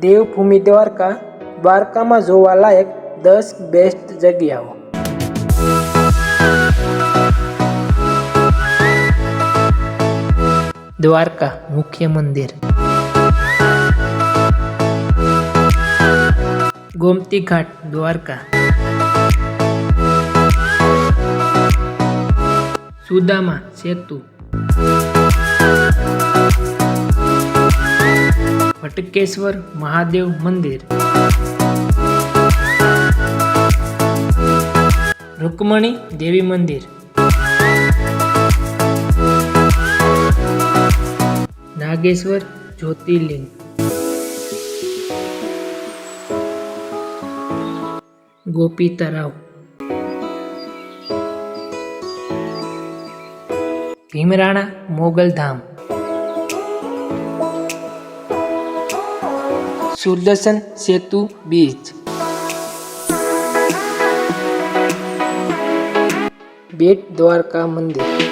દેવભૂમિ દ્વારકા દ્વારકામાં જોવાલાયક દસ બેસ્ટ જગ્યાઓ. દ્વારકા મુખ્ય મંદિર. ગોમતી ઘાટ દ્વારકા. સુદામા સેતુ. ભટકેશ્વર મહાદેવ મંદિર રૂકમણી દેવી મંદિર નાગેશ્વર જ્યોતિર્લિંગ ગોપી તળાવ ભીમરાણા મોગલધામ સુદર્શન સેતુ બીચ બેટ દ્વારકા મંદિર